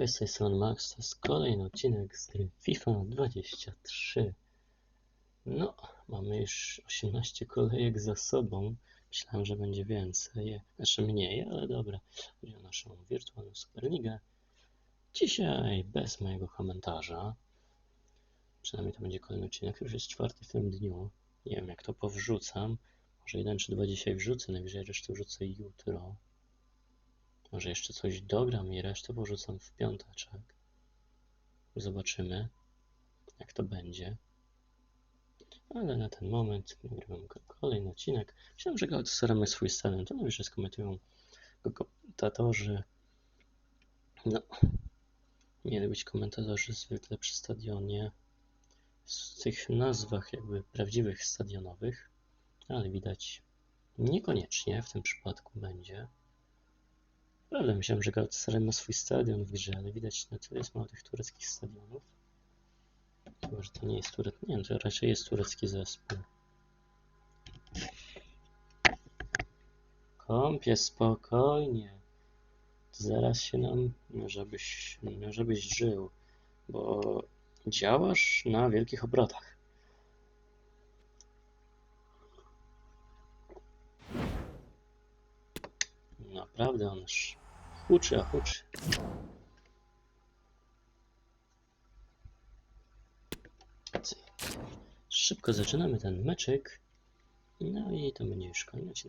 Cześć, z tej Max, to jest kolejny odcinek z gry FIFA 23. No, mamy już 18 kolejek za sobą. Myślałem, że będzie więcej, znaczy mniej, ale dobra. Chodzi o naszą wirtualną Superligę. Dzisiaj bez mojego komentarza. Przynajmniej to będzie kolejny odcinek, już jest czwarty w tym dniu. Nie wiem jak to powrzucam. Może jeden czy dwa dzisiaj wrzucę, najwyżej resztę wrzucę jutro. Może jeszcze coś dogram i resztę porzucam w piąteczek. Zobaczymy, jak to będzie. Ale na ten moment nagrywam ko- kolejny odcinek. Myślałem, że Galatasaramy swój stadion. To najwyżej skomentują go komentatorzy. No, mieli być komentatorzy zwykle przy stadionie. W tych nazwach jakby prawdziwych stadionowych, ale widać niekoniecznie w tym przypadku będzie. Prawda, myślałem, że Galatasaray ma swój stadion w grze, ale widać na tyle jest mało tych tureckich stadionów. Chyba, że to nie jest turecki, nie wiem, to raczej jest turecki zespół. Kąpie, spokojnie. Zaraz się nam, no żebyś, no żebyś żył, bo działasz na wielkich obrotach. Naprawdę on huczy, a huczy. Szybko zaczynamy ten meczek. No i to będzie już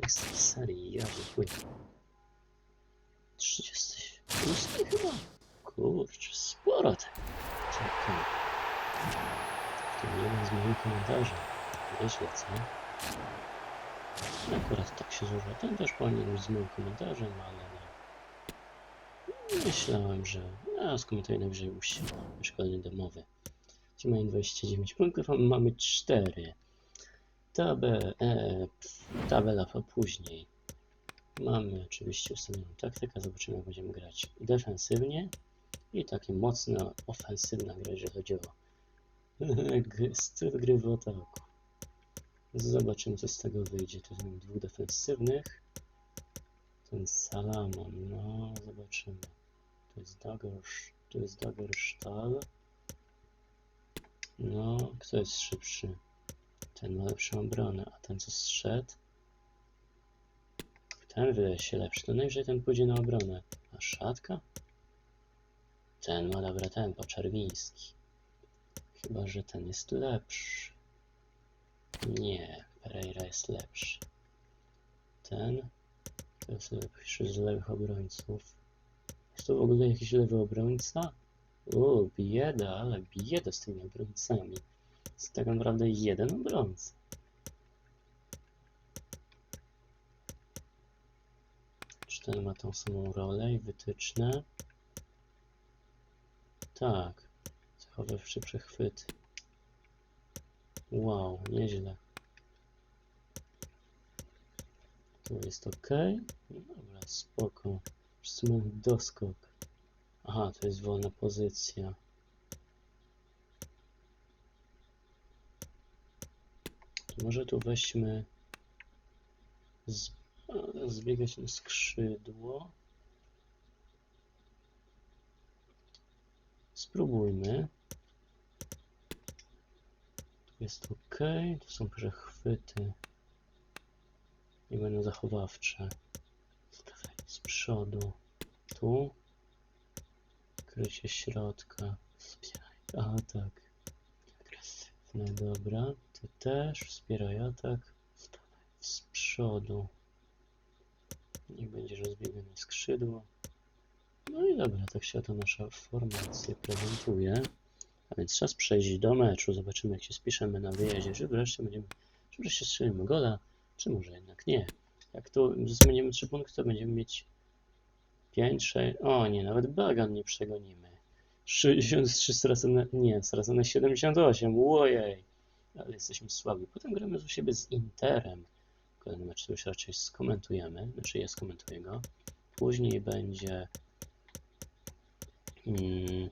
z tej serii. Ja dziękuję. 36 chyba? Kurczę, sporo tego. Czekaj. To jeden z moich komentarzy. Nieźle, co? Akurat tak się złożyło. Ten też powinien być z moim komentarzem, ale nie. Myślałem, że a skomentuję najwyżej u siebie. Już kolejny domowy. Gdzie mają 29 punktów, a my mamy 4. Tabe, e, tabela po później. Mamy oczywiście ustawioną taktykę. Zobaczymy, jak będziemy grać defensywnie i takie mocno ofensywna gra, jeżeli chodzi o styl gry w ataku. Zobaczymy, co z tego wyjdzie. Tu mamy dwóch defensywnych. Ten Salamon, no zobaczymy. Tu jest Dagger, tu jest Daggerstall. No, kto jest szybszy? Ten ma lepszą obronę, a ten co zszedł? Ten wydaje się lepszy. To najwyżej ten pójdzie na obronę. A szatka? Ten ma dobre tempo, Czerwiński. Chyba, że ten jest lepszy. Nie, Pereira jest lepszy. Ten to jest lepszy z lewych obrońców. Jest to w ogóle jakiś lewy obrońca? O, bieda, ale bieda z tymi obrońcami. Jest tak naprawdę jeden obrońca. Czy ten ma tą samą rolę i wytyczne? Tak. Zachowawczy przechwyty. Wow, nieźle. Tu jest ok. Dobra, spoko. Mają doskok. Aha, to jest wolna pozycja. To może tu weźmy z, a, zbiegać na skrzydło. Spróbujmy. Tu jest ok. Tu są przechwyty. Nie będą zachowawcze. Z przodu. Tu. Krycie środka. Wspieraj atak. Agresywne, dobra. Ty też. Wspieraj atak. Z przodu. Niech będzie rozbiegane skrzydło. No i dobra, tak się to nasza formacja prezentuje. A więc czas przejść do meczu. Zobaczymy, jak się spiszemy na wyjeździe. Czy wreszcie będziemy, czy wreszcie strzelimy gola, czy może jednak nie. Jak tu zmienimy 3 punkty, to będziemy mieć 5, 6. O nie, nawet bagan nie przegonimy. 63 stracone. Nie, stracone 78. Łojej. Ale jesteśmy słabi. Potem gramy u siebie z Interem. Kolejny mecz już raczej skomentujemy. Znaczy ja skomentuję go. Później będzie. Mm,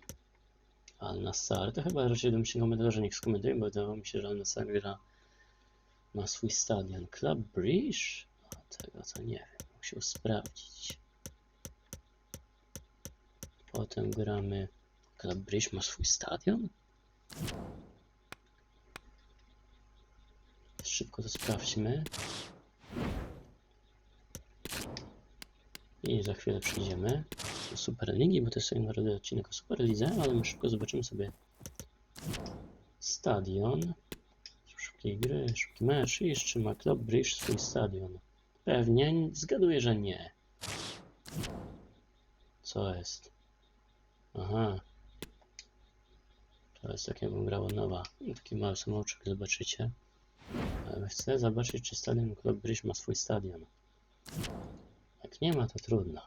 Al Nassr. To chyba raczej się komentarza niech skomentuje, bo wydawało mi się, że Al Nassr gra ma swój stadion. Club Brugge? O, tego to nie wiem. Musiał sprawdzić. Potem gramy. Club Bridge ma swój stadion? Szybko to sprawdźmy. I za chwilę przyjdziemy do Superligi, bo to jest naprawdę odcinek o Superlidze, ale my szybko zobaczymy sobie stadion. Szybkiej gry, szybki mecz i czy ma Club Bridge swój stadion? Pewnie, zgaduję, że nie. Co jest? Aha. To jest tak jakbym grała nowa. Taki mały samouczek, zobaczycie. Chcę zobaczyć, czy stadion Club Bridge ma swój stadion. Jak nie ma, to trudno.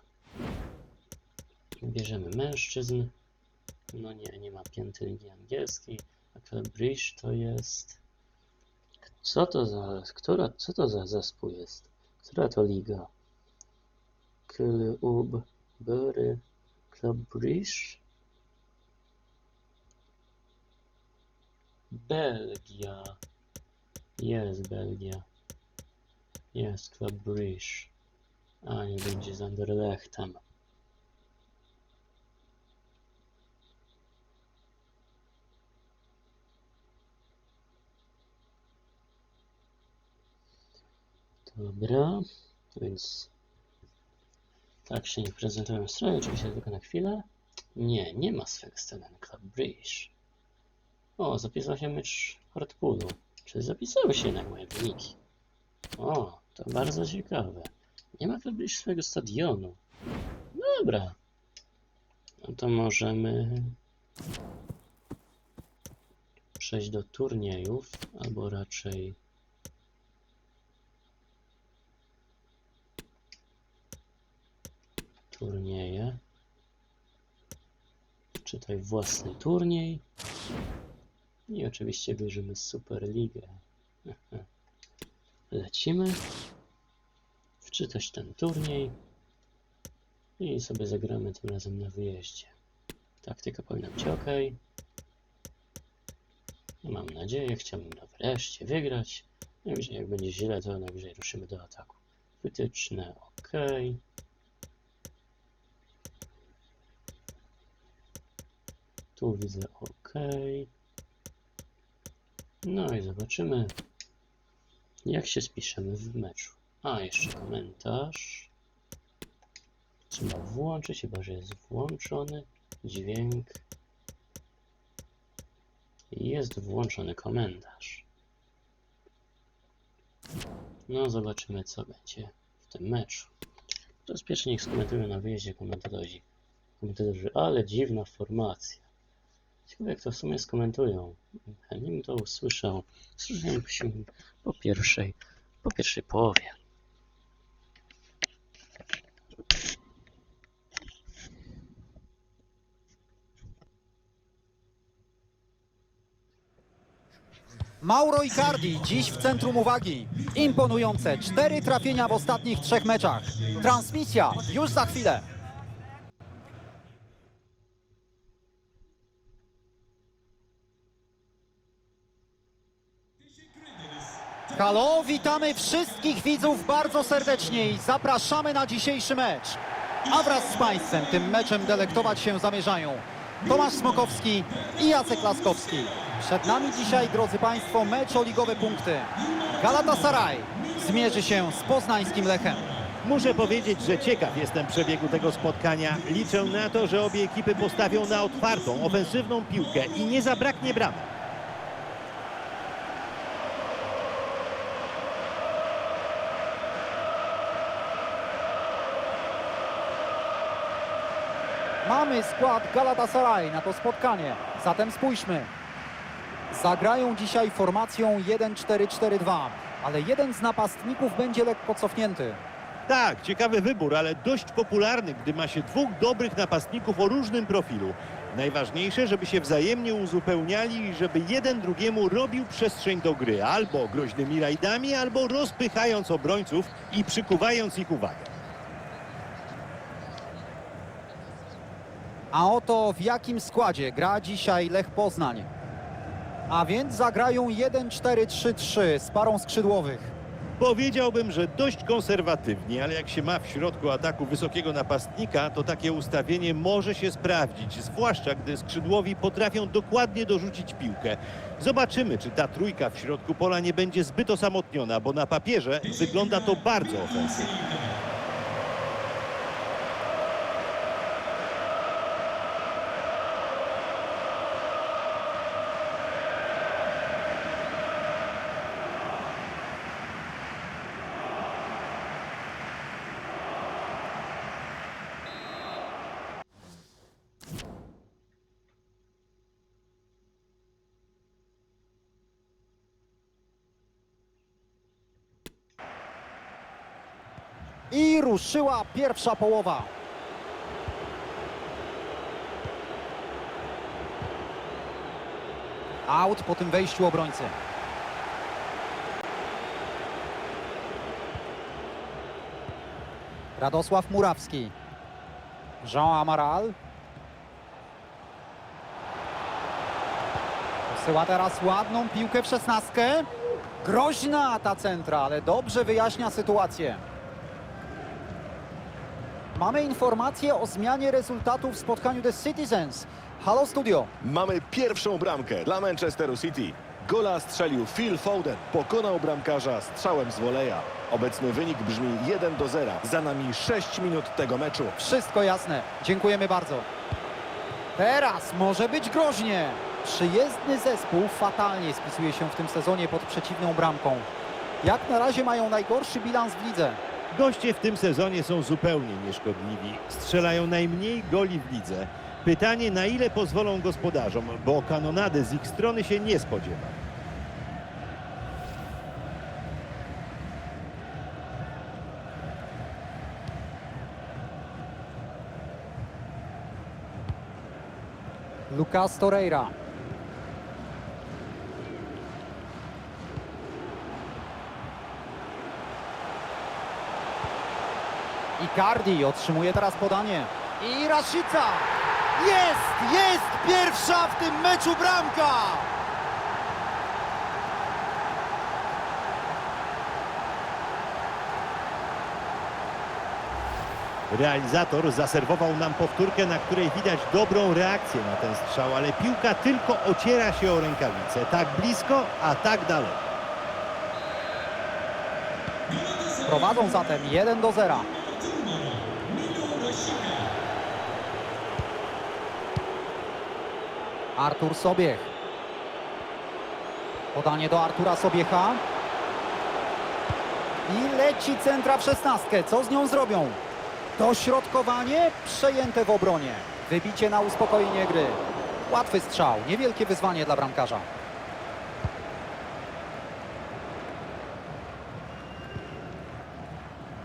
Bierzemy mężczyzn. No nie, nie ma pięty ligi angielskiej. A Club Bridge to jest... Co to za... Która... Co to za zespół jest? Która to liga? Bury... Club Bridge? Belgia. Jest Belgia. Jest Club Bridge. A nie będzie z Anderlechtem. Dobra, więc tak się nie prezentują strony, oczywiście tylko na chwilę. Nie, nie ma swego stadionu Club Bridge. O, zapisał się mecz Hartpoolu. Czy zapisały się jednak moje wyniki? O, to bardzo ciekawe. Nie ma Bridge swojego stadionu. Dobra. No to możemy przejść do turniejów, albo raczej turnieje. Czytaj własny turniej. I oczywiście bierzemy Superligę. Lecimy. Wczytać ten turniej. I sobie zagramy tym razem na wyjeździe. Taktyka powinna być ok. Mam nadzieję, chciałbym no wreszcie wygrać. Najwyżej jak będzie źle, to najwyżej ruszymy do ataku. Wytyczne ok. Tu widzę OK. No i zobaczymy, jak się spiszemy w meczu. A, jeszcze komentarz. Trzeba włączyć, chyba że jest włączony dźwięk. Jest włączony komentarz. No, zobaczymy, co będzie w tym meczu. Rozpierwszy niech skomentują na wyjeździe komentatorzy. Komentatorzy, ale dziwna formacja. Ciekawe jak to w sumie skomentują. Bym to usłyszał. Słyszałem po pierwszej, po pierwszej połowie. Mauro Icardi dziś w centrum uwagi. Imponujące cztery trafienia w ostatnich trzech meczach. Transmisja już za chwilę. Halo, witamy wszystkich widzów bardzo serdecznie i zapraszamy na dzisiejszy mecz. A wraz z Państwem tym meczem delektować się zamierzają Tomasz Smokowski i Jacek Laskowski. Przed nami dzisiaj, drodzy Państwo, mecz o ligowe punkty. Galatasaray zmierzy się z poznańskim Lechem. Muszę powiedzieć, że ciekaw jestem przebiegu tego spotkania. Liczę na to, że obie ekipy postawią na otwartą, ofensywną piłkę i nie zabraknie bramek. Mamy skład Galatasaray na to spotkanie. Zatem spójrzmy. Zagrają dzisiaj formacją 1-4-4-2, ale jeden z napastników będzie lekko cofnięty. Tak, ciekawy wybór, ale dość popularny, gdy ma się dwóch dobrych napastników o różnym profilu. Najważniejsze, żeby się wzajemnie uzupełniali i żeby jeden drugiemu robił przestrzeń do gry, albo groźnymi rajdami, albo rozpychając obrońców i przykuwając ich uwagę. A oto w jakim składzie gra dzisiaj Lech Poznań. A więc zagrają 1-4-3-3 z parą skrzydłowych. Powiedziałbym, że dość konserwatywnie, ale jak się ma w środku ataku wysokiego napastnika, to takie ustawienie może się sprawdzić, zwłaszcza gdy skrzydłowi potrafią dokładnie dorzucić piłkę. Zobaczymy, czy ta trójka w środku pola nie będzie zbyt osamotniona, bo na papierze wygląda to bardzo ofensywnie. I ruszyła pierwsza połowa. Out po tym wejściu obrońcy. Radosław Murawski. Jean Amaral. Posyła teraz ładną piłkę w szesnastkę. Groźna ta centra, ale dobrze wyjaśnia sytuację. Mamy informację o zmianie rezultatów w spotkaniu The Citizens. Halo studio. Mamy pierwszą bramkę dla Manchesteru City. Gola strzelił Phil Foden, pokonał bramkarza strzałem z woleja. Obecny wynik brzmi 1 do 0. Za nami 6 minut tego meczu. Wszystko jasne. Dziękujemy bardzo. Teraz może być groźnie. Przyjezdny zespół fatalnie spisuje się w tym sezonie pod przeciwną bramką. Jak na razie mają najgorszy bilans w lidze. Goście w tym sezonie są zupełnie nieszkodliwi. Strzelają najmniej goli w lidze. Pytanie, na ile pozwolą gospodarzom, bo kanonady z ich strony się nie spodziewa. Lucas Torreira. Icardi otrzymuje teraz podanie. I Rashica! Jest! Jest! Pierwsza w tym meczu bramka! Realizator zaserwował nam powtórkę, na której widać dobrą reakcję na ten strzał, ale piłka tylko ociera się o rękawicę. Tak blisko, a tak daleko. Prowadzą zatem 1 do 0. Artur Sobiech. Podanie do Artura Sobiecha. I leci centra w szesnastkę. Co z nią zrobią? Dośrodkowanie przejęte w obronie. Wybicie na uspokojenie gry. Łatwy strzał. Niewielkie wyzwanie dla bramkarza.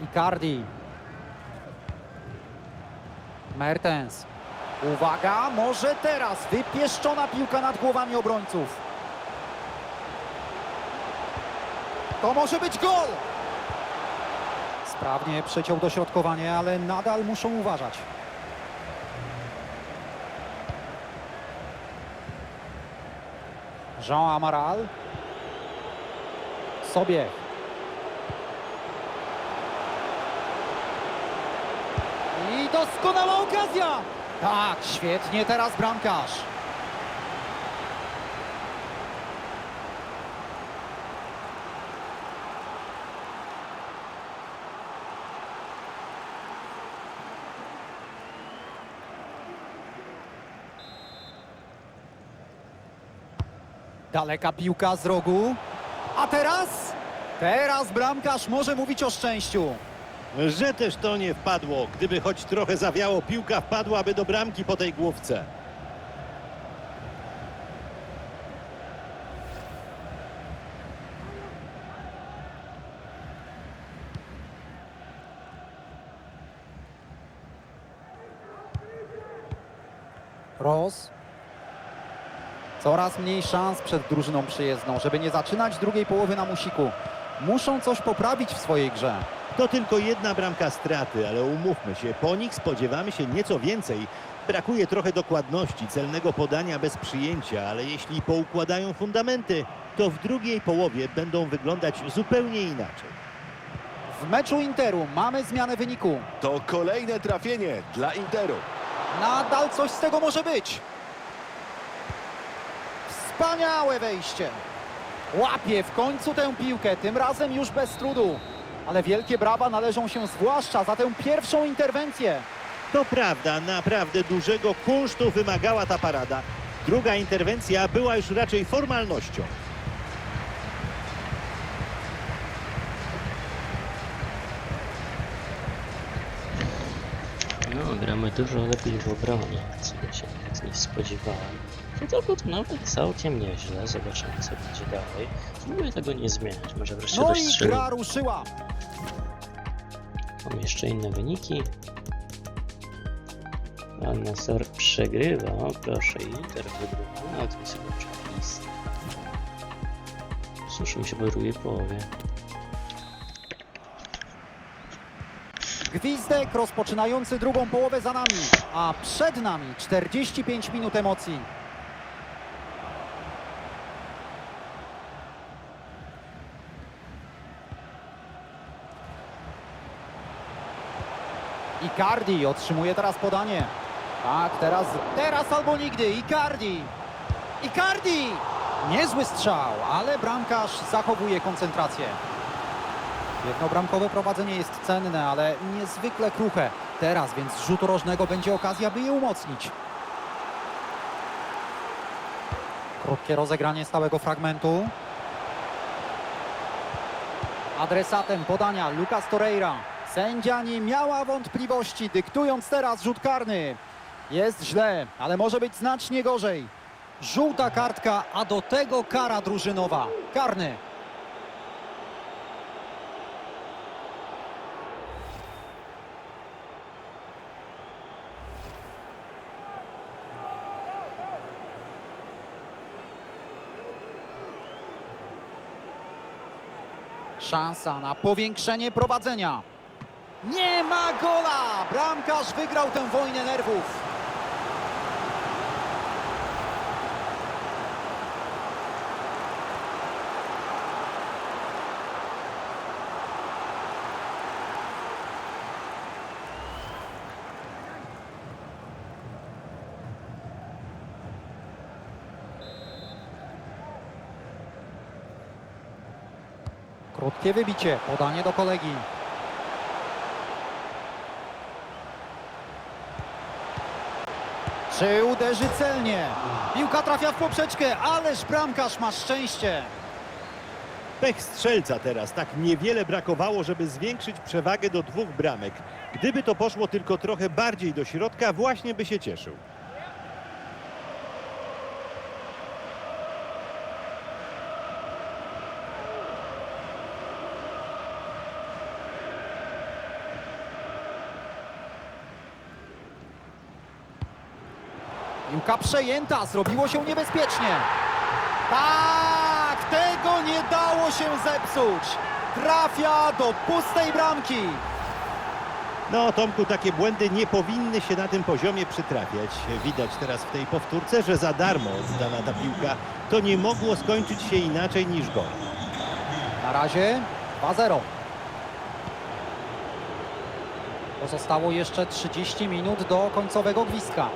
Icardi. Mertens. Uwaga, może teraz wypieszczona piłka nad głowami obrońców. To może być gol! Sprawnie przeciął dośrodkowanie, ale nadal muszą uważać. Jean Amaral. Sobie. I doskonała okazja! Tak, świetnie teraz bramkarz. Daleka piłka z rogu. A teraz? Teraz bramkarz może mówić o szczęściu. Że też to nie wpadło. Gdyby choć trochę zawiało, piłka wpadłaby do bramki po tej główce. Ross. Coraz mniej szans przed drużyną przyjezdną, żeby nie zaczynać drugiej połowy na musiku. Muszą coś poprawić w swojej grze. To tylko jedna bramka straty, ale umówmy się, po nich spodziewamy się nieco więcej. Brakuje trochę dokładności, celnego podania bez przyjęcia, ale jeśli poukładają fundamenty, to w drugiej połowie będą wyglądać zupełnie inaczej. W meczu Interu mamy zmianę wyniku. To kolejne trafienie dla Interu. Nadal coś z tego może być. Wspaniałe wejście. Łapie w końcu tę piłkę, tym razem już bez trudu. Ale wielkie brawa należą się zwłaszcza za tę pierwszą interwencję. To prawda, naprawdę dużego kunsztu wymagała ta parada. Druga interwencja była już raczej formalnością. No, gramy dużo lepiej w obronie, się nie spodziewałem. Tylko to nawet całkiem nieźle. Zobaczymy, co będzie dalej. Spróbuję tego nie zmieniać. Może wreszcie No i gra ruszyła. Mam jeszcze inne wyniki. Al Nassr przegrywa. O, proszę, Inter wygrywa. No, to jest oczywiste. Słyszy mi się drugiej połowie. Gwizdek rozpoczynający drugą połowę za nami, a przed nami 45 minut emocji. Icardi otrzymuje teraz podanie. Tak, teraz, teraz albo nigdy. Icardi. Icardi! Niezły strzał, ale bramkarz zachowuje koncentrację. Jednobramkowe prowadzenie jest cenne, ale niezwykle kruche. Teraz więc z rzutu rożnego będzie okazja, by je umocnić. Krótkie rozegranie stałego fragmentu. Adresatem podania Lucas Torreira. Sędzia nie miała wątpliwości, dyktując teraz rzut karny. Jest źle, ale może być znacznie gorzej. Żółta kartka, a do tego kara drużynowa. Karny. Szansa na powiększenie prowadzenia. Nie ma gola! Bramkarz wygrał tę wojnę nerwów. Krótkie wybicie, podanie do kolegi. Czy uderzy celnie? Piłka trafia w poprzeczkę, ależ bramkarz ma szczęście. Pech strzelca teraz. Tak niewiele brakowało, żeby zwiększyć przewagę do dwóch bramek. Gdyby to poszło tylko trochę bardziej do środka, właśnie by się cieszył. Piłka przejęta, zrobiło się niebezpiecznie. Tak, tego nie dało się zepsuć. Trafia do pustej bramki. No, Tomku, takie błędy nie powinny się na tym poziomie przytrafiać. Widać teraz w tej powtórce, że za darmo oddana ta piłka. To nie mogło skończyć się inaczej niż gol. Na razie 2-0. Pozostało jeszcze 30 minut do końcowego gwizdka.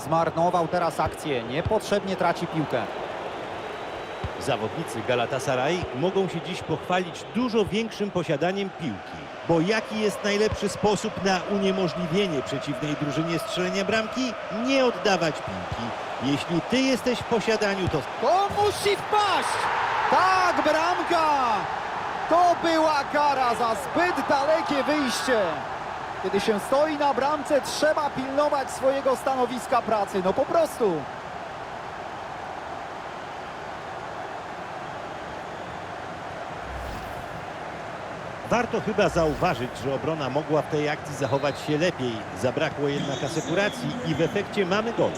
Zmarnował teraz akcję. Niepotrzebnie traci piłkę. Zawodnicy Galatasaray mogą się dziś pochwalić dużo większym posiadaniem piłki. Bo jaki jest najlepszy sposób na uniemożliwienie przeciwnej drużynie strzelenia bramki? Nie oddawać piłki. Jeśli ty jesteś w posiadaniu, to To musi wpaść! Tak, bramka! To była kara za zbyt dalekie wyjście. Kiedy się stoi na bramce, trzeba pilnować swojego stanowiska pracy. No po prostu. Warto chyba zauważyć, że obrona mogła w tej akcji zachować się lepiej. Zabrakło jednak asekuracji i w efekcie mamy gol.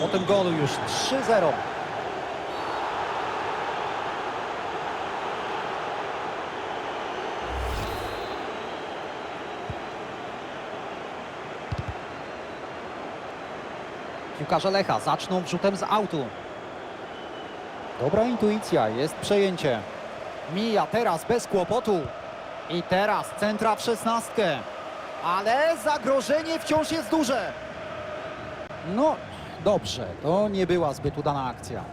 Po tym golu już 3-0. Piłkarze Lecha zaczną wrzutem z autu. Dobra intuicja, jest przejęcie. Mija teraz bez kłopotu. I teraz centra w szesnastkę. Ale zagrożenie wciąż jest duże. No, dobrze, to nie była zbyt udana akcja.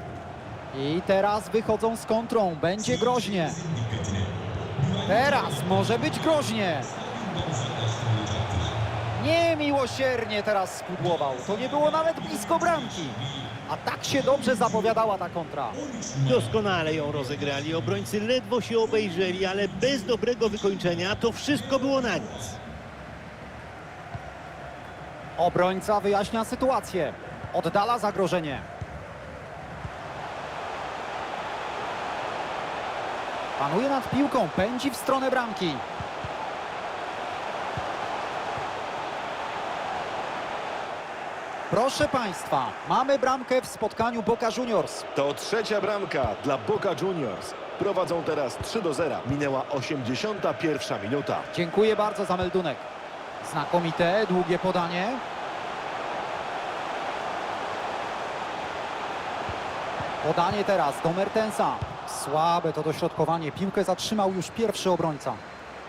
I teraz wychodzą z kontrą, będzie groźnie. Teraz może być groźnie. Niemiłosiernie teraz spudłował. To nie było nawet blisko bramki. A tak się dobrze zapowiadała ta kontra. Doskonale ją rozegrali. Obrońcy ledwo się obejrzeli, ale bez dobrego wykończenia to wszystko było na nic. Obrońca wyjaśnia sytuację. Oddala zagrożenie. Panuje nad piłką, pędzi w stronę bramki. Proszę Państwa, mamy bramkę w spotkaniu Boca Juniors. To trzecia bramka dla Boca Juniors. Prowadzą teraz 3 do 0. Minęła 81 minuta. Dziękuję bardzo za meldunek. Znakomite, długie podanie. Podanie teraz do Mertensa. Słabe to dośrodkowanie. Piłkę zatrzymał już pierwszy obrońca.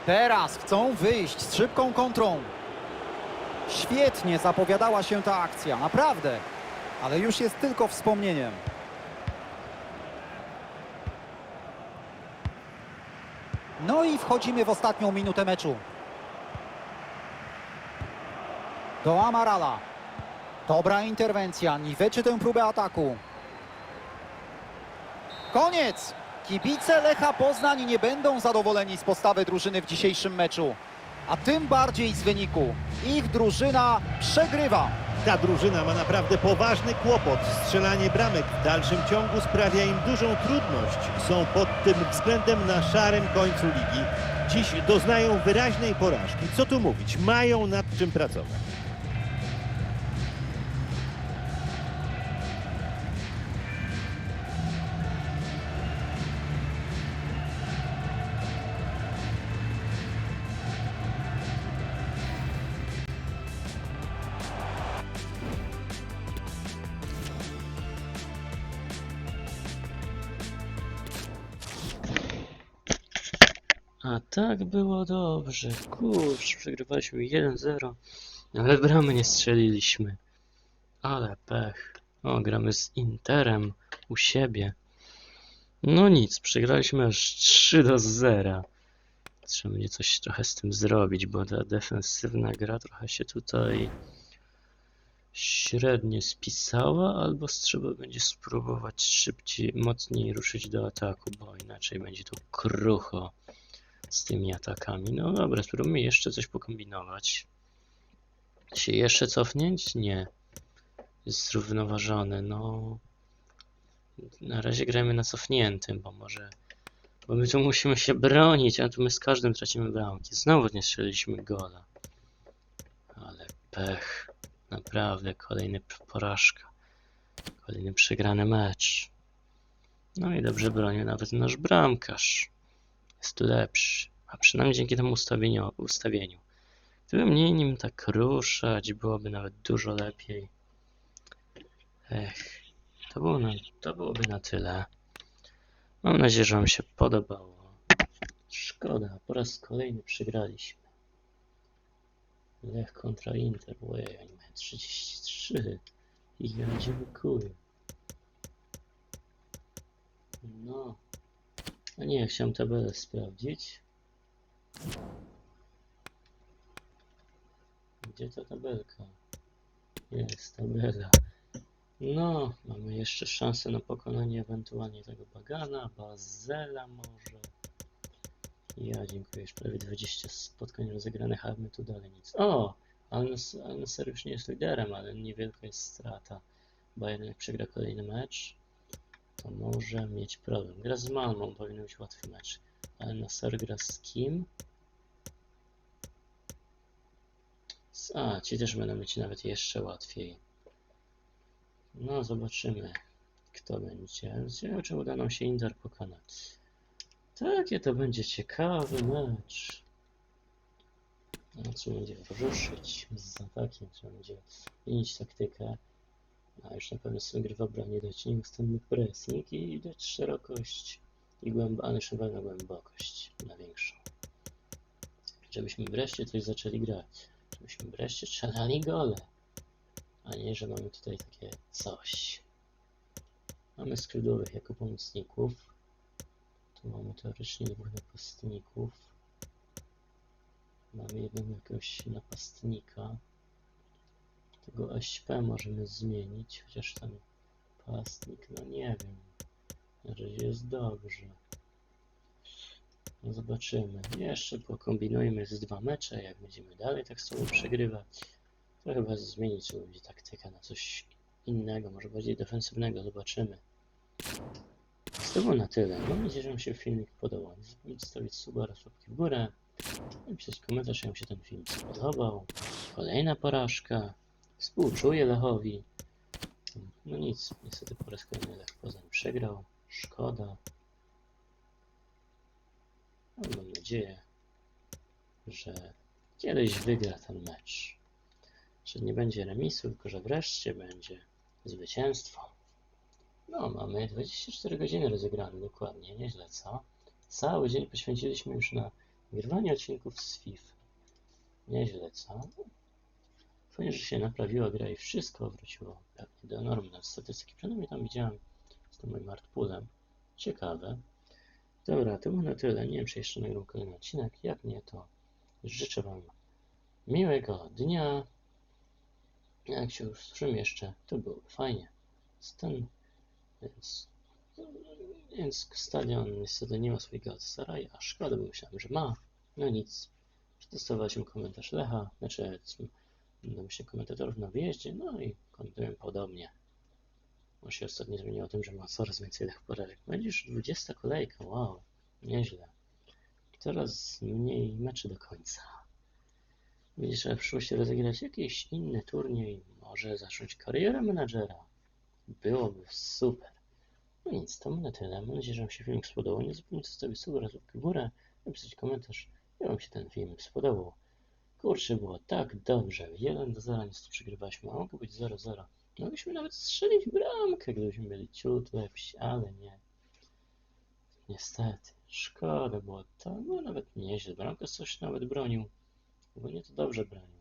Teraz chcą wyjść z szybką kontrą. Świetnie zapowiadała się ta akcja, naprawdę. Ale już jest tylko wspomnieniem. No i wchodzimy w ostatnią minutę meczu. Do Amarala. Dobra interwencja, niweczy tę próbę ataku. Koniec! Kibice Lecha Poznań nie będą zadowoleni z postawy drużyny w dzisiejszym meczu. A tym bardziej z wyniku. Ich drużyna przegrywa. Ta drużyna ma naprawdę poważny kłopot. Strzelanie bramek w dalszym ciągu sprawia im dużą trudność. Są pod tym względem na szarym końcu ligi. Dziś doznają wyraźnej porażki. Co tu mówić? Mają nad czym pracować. A tak było dobrze. Kurcz, przegrywaliśmy 1-0, ale bramy nie strzeliliśmy. Ale pech. O, gramy z Interem u siebie. No nic, przegraliśmy aż 3 do 0. Trzeba będzie coś trochę z tym zrobić, bo ta defensywna gra trochę się tutaj średnio spisała, albo trzeba będzie spróbować szybciej, mocniej ruszyć do ataku, bo inaczej będzie to krucho z tymi atakami. No dobra, spróbujmy jeszcze coś pokombinować. Się jeszcze cofnięć? Nie. Jest zrównoważony, no. Na razie grajmy na cofniętym, bo może... Bo my tu musimy się bronić, a tu my z każdym tracimy bramki. Znowu nie strzeliliśmy gola. Ale pech. Naprawdę, kolejny porażka. Kolejny przegrany mecz. No i dobrze bronił nawet nasz bramkarz jest lepszy. A przynajmniej dzięki temu ustawieniu, ustawieniu. Gdyby mniej nim tak ruszać, byłoby nawet dużo lepiej. Ech, to, było na, to byłoby na tyle. Mam nadzieję, że Wam się podobało. Szkoda, po raz kolejny przegraliśmy. Lech kontra Inter, ojej, oni mają 33. I ja dziękuję. No. A nie, chciałem tabelę sprawdzić. Gdzie ta tabelka? Jest tabela. No, mamy jeszcze szansę na pokonanie ewentualnie tego Bagana, Bazela może. Ja dziękuję, już prawie 20 spotkań rozegranych, a my tu dalej nic. O! Al-Nassr już nie jest liderem, ale niewielka jest strata. Bayern jak przegra kolejny mecz, to może mieć problem. Gra z Malmą, powinien być łatwy mecz. Al-Nassr gra z kim? Z- A, ci też będą mieć nawet jeszcze łatwiej. No, zobaczymy, kto będzie. Ciekawe, czy uda nam się Inter pokonać. Takie to będzie ciekawy mecz. No, trzeba będzie ruszyć z atakiem, trzeba będzie zmienić taktykę. A już na pewno sobie gry w obronie dać nieustanny pressing i dać szerokość i głęb ale już na głębokość na większą. Żebyśmy wreszcie coś zaczęli grać. Żebyśmy wreszcie strzelali gole. A nie, że mamy tutaj takie coś. Mamy skrzydłowych jako pomocników. Tu mamy teoretycznie dwóch napastników. Mamy jednego jakiegoś napastnika. Tego SP możemy zmienić, chociaż ten napastnik, no nie wiem. Na razie jest dobrze. No zobaczymy. Jeszcze pokombinujmy z dwa mecze, jak będziemy dalej tak sobie przegrywać. To chyba zmienić sobie będzie taktyka na coś innego, może bardziej defensywnego, zobaczymy. Z tego na tyle. Mam nadzieję, że Wam się filmik podobał. Nie zapomnijcie stawić suba oraz łapki w górę. Napisać komentarz, jak się ten film spodobał. Kolejna porażka. Współczuję Lechowi. No nic, niestety po raz kolejny Lech Poznań przegrał. Szkoda. Ale mam nadzieję, że kiedyś wygra ten mecz. Że nie będzie remisu, tylko że wreszcie będzie zwycięstwo. No, mamy 24 godziny rozegrane dokładnie, nieźle co? Cały dzień poświęciliśmy już na nagrywanie odcinków z FIFA. Nieźle co? Że się naprawiła gra i wszystko wróciło pewnie do normy. Nawet statystyki przynajmniej tam widziałem z tym moim artpulem. Ciekawe. Dobra, to było na tyle. Nie wiem, czy jeszcze nagram kolejny odcinek. Jak nie, to życzę Wam miłego dnia. Jak się już słyszymy jeszcze, to byłoby fajnie. Ten, więc, więc stadion niestety nie ma swojego Galatasaray, a szkoda, bo myślałem, że ma. No nic. Przetestowaliśmy komentarz Lecha, znaczy myślę komentatorów na wyjeździe, no i komentują podobnie. On się ostatnio zmieniło o tym, że ma coraz więcej Lech porażek. Będzie już 20 kolejka, wow, nieźle. Coraz mniej meczy do końca. Widzisz, że w przyszłości rozegrać jakiś inny turniej, może zacząć karierę menadżera. Byłoby super. No nic, to na tyle. Mam nadzieję, że Wam się film spodobał. Nie zapomnijcie zostawić suba łapkę w górę, napisać komentarz, jak Wam się ten film spodobał. Kurczę, było tak dobrze. 1 do 0 niestety przegrywaliśmy, a mogło być 0-0. Mogliśmy nawet strzelić bramkę, gdybyśmy byli ciut lepsi, ale nie. Niestety, szkoda było to, no nawet nieźle. Bramkę coś nawet bronił, bo nie to dobrze bronił.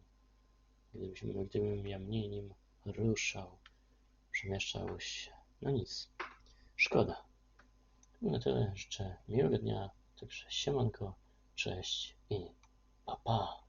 Gdybyśmy, gdybym ja mniej nim ruszał, przemieszczał się. No nic, szkoda. No na tyle życzę miłego dnia, także siemanko, cześć i pa pa.